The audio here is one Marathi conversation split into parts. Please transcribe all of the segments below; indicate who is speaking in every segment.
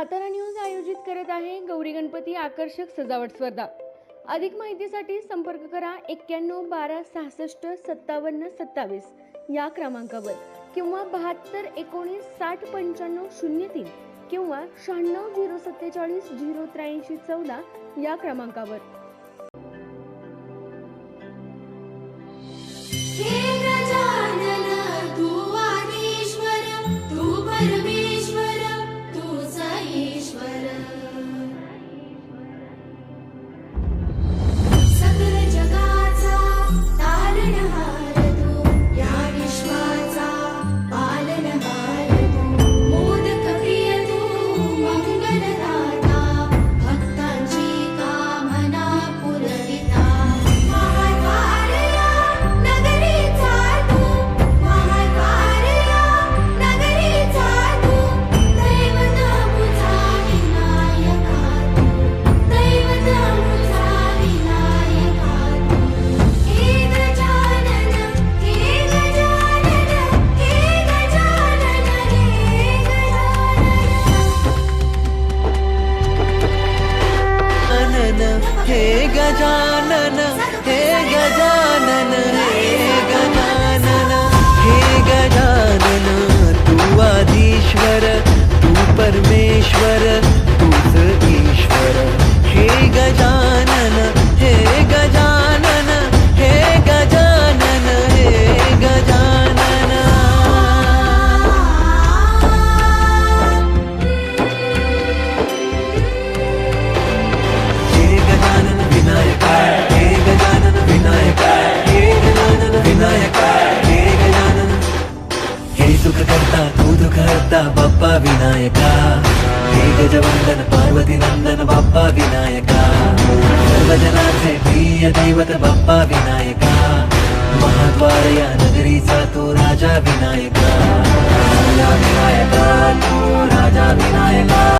Speaker 1: सातारा न्यूज आयोजित करत आहे गौरी गणपती आकर्षक सजावट स्पर्धा. अधिक माहितीसाठी संपर्क करा एक्क्याण्णव बारा सहासष्ट सत्तावन्न सत्तावीस या क्रमांकावर किंवा बहात्तर एकोणीस साठ पंच्याण्णव शून्य तीन किंवा शहाण्णव झिरो सत्तेचाळीस झिरो त्र्याऐंशी चौदा या क्रमांकावर.
Speaker 2: हे गजानन
Speaker 3: दुःख हरता बाप्पा विनायका. हे गजवंदन पार्वती नंदन बाप्पा विनायका. सर्वजनाचे प्रिय दैवत बाप्पा विनायका. महाद्वार या नगरीचा तो राजा विनायका. राजा विनायका तू राजा विनायका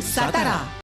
Speaker 4: Satara.